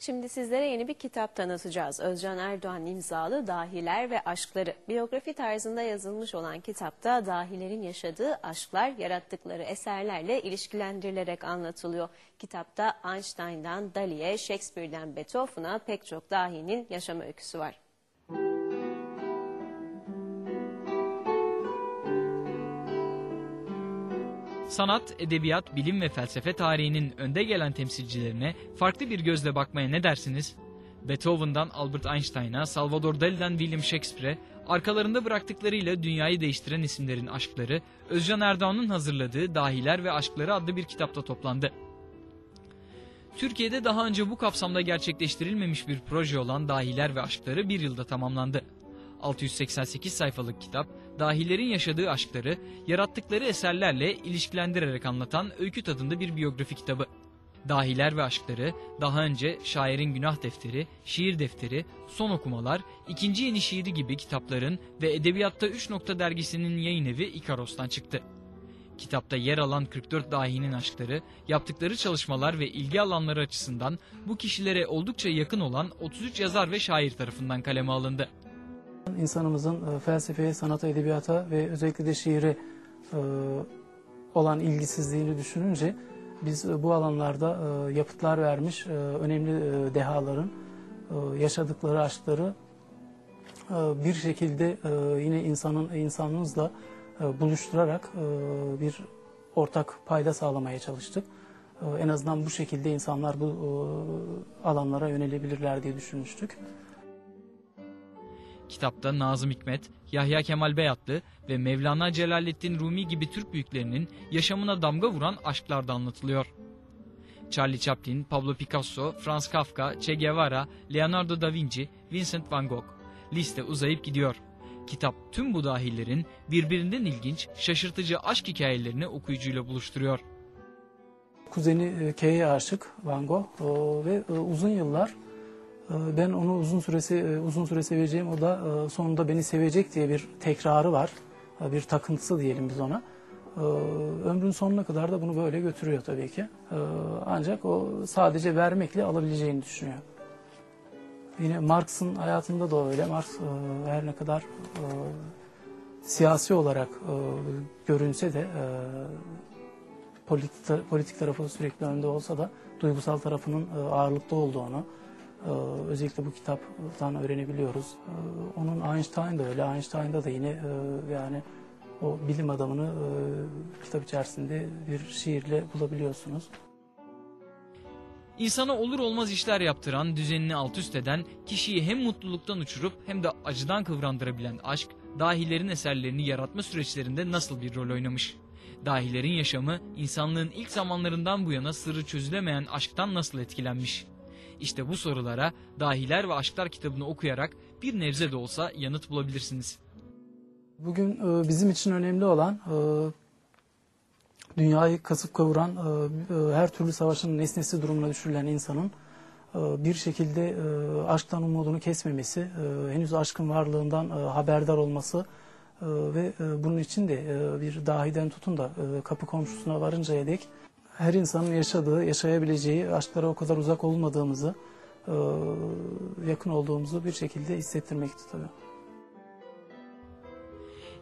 Şimdi sizlere yeni bir kitap tanıtacağız. Özcan Erdoğan imzalı Dahiler ve Aşkları. Biyografi tarzında yazılmış olan kitapta dahilerin yaşadığı aşklar yarattıkları eserlerle ilişkilendirilerek anlatılıyor. Kitapta Einstein'dan Dali'ye, Shakespeare'den Beethoven'a pek çok dahinin yaşam öyküsü var. Sanat, edebiyat, bilim ve felsefe tarihinin önde gelen temsilcilerine farklı bir gözle bakmaya ne dersiniz? Beethoven'dan Albert Einstein'a, Salvador Dali'den William Shakespeare'e, arkalarında bıraktıklarıyla dünyayı değiştiren isimlerin aşkları, Özcan Erdoğan'ın hazırladığı Dahiler ve Aşkları adlı bir kitapta toplandı. Türkiye'de daha önce bu kapsamda gerçekleştirilmemiş bir proje olan Dahiler ve Aşkları bir yılda tamamlandı. 688 sayfalık kitap, dahilerin yaşadığı aşkları, yarattıkları eserlerle ilişkilendirerek anlatan öykü tadında bir biyografi kitabı. Dahiler ve Aşkları, daha önce Şairin Günah Defteri, Şiir Defteri, Son Okumalar, İkinci Yeni Şiiri gibi kitapların ve Edebiyatta 3 Nokta dergisinin yayın evi İkaros'tan çıktı. Kitapta yer alan 44 dahinin aşkları, yaptıkları çalışmalar ve ilgi alanları açısından bu kişilere oldukça yakın olan 33 yazar ve şair tarafından kaleme alındı. İnsanımızın e, felsefeye, sanata, edebiyata ve özellikle de şiire e, olan ilgisizliğini düşününce biz e, bu alanlarda yapıtlar vermiş önemli dehaların yaşadıkları aşkları bir şekilde yine insanın insanımızla buluşturarak bir ortak payda sağlamaya çalıştık. En azından bu şekilde insanlar bu alanlara yönelebilirler diye düşünmüştük. Kitapta Nazım Hikmet, Yahya Kemal Beyatlı ve Mevlana Celaleddin Rumi gibi Türk büyüklerinin yaşamına damga vuran aşklar da anlatılıyor. Charlie Chaplin, Pablo Picasso, Franz Kafka, Che Guevara, Leonardo da Vinci, Vincent van Gogh. Liste uzayıp gidiyor. Kitap tüm bu dahillerin birbirinden ilginç, şaşırtıcı aşk hikayelerini okuyucuyla buluşturuyor. Kuzeni e, K'ye aşık Van Gogh ve e, uzun yıllar ben onu uzun süresi e, uzun süre seveceğim o da e, sonunda beni sevecek diye bir tekrarı var. E, Bir takıntısı diyelim biz ona. Ömrün sonuna kadar da bunu böyle götürüyor tabii ki. Ancak o sadece vermekle alabileceğini düşünüyor. Yine Marx'ın hayatında da öyle. Marx her ne kadar siyasi olarak görünse de politik, politik tarafı sürekli önde olsa da duygusal tarafının ağırlıkta olduğunu özellikle bu kitaptan öğrenebiliyoruz. E, Onun Einstein da öyle. Einstein'da da yine e, yani o bilim adamını e, kitap içerisinde bir şiirle bulabiliyorsunuz. İnsana olur olmaz işler yaptıran, düzenini alt üst eden, kişiyi hem mutluluktan uçurup hem de acıdan kıvrandırabilen aşk, dahilerin eserlerini yaratma süreçlerinde nasıl bir rol oynamış? Dahilerin yaşamı, insanlığın ilk zamanlarından bu yana sırrı çözülemeyen aşktan nasıl etkilenmiş? İşte bu sorulara Dahiler ve Aşklar kitabını okuyarak bir nebze de olsa yanıt bulabilirsiniz. Bugün e, bizim için önemli olan e, dünyayı kasıp kavuran e, her türlü savaşın nesnesi durumuna düşürülen insanın bir şekilde aşktan umudunu kesmemesi, henüz aşkın varlığından haberdar olması ve bunun için de bir dahiden tutun da kapı komşusuna varıncaya dek her insanın yaşadığı, yaşayabileceği aşklara o kadar uzak olmadığımızı, e, yakın olduğumuzu bir şekilde hissettirmekte tabii.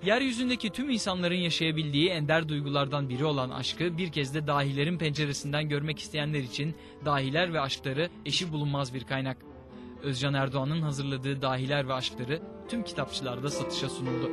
Yeryüzündeki tüm insanların yaşayabildiği ender duygulardan biri olan aşkı bir kez de dahilerin penceresinden görmek isteyenler için dahiler ve aşkları eşi bulunmaz bir kaynak. Özcan Erdoğan'ın hazırladığı Dahiler ve Aşkları tüm kitapçılarda satışa sunuldu.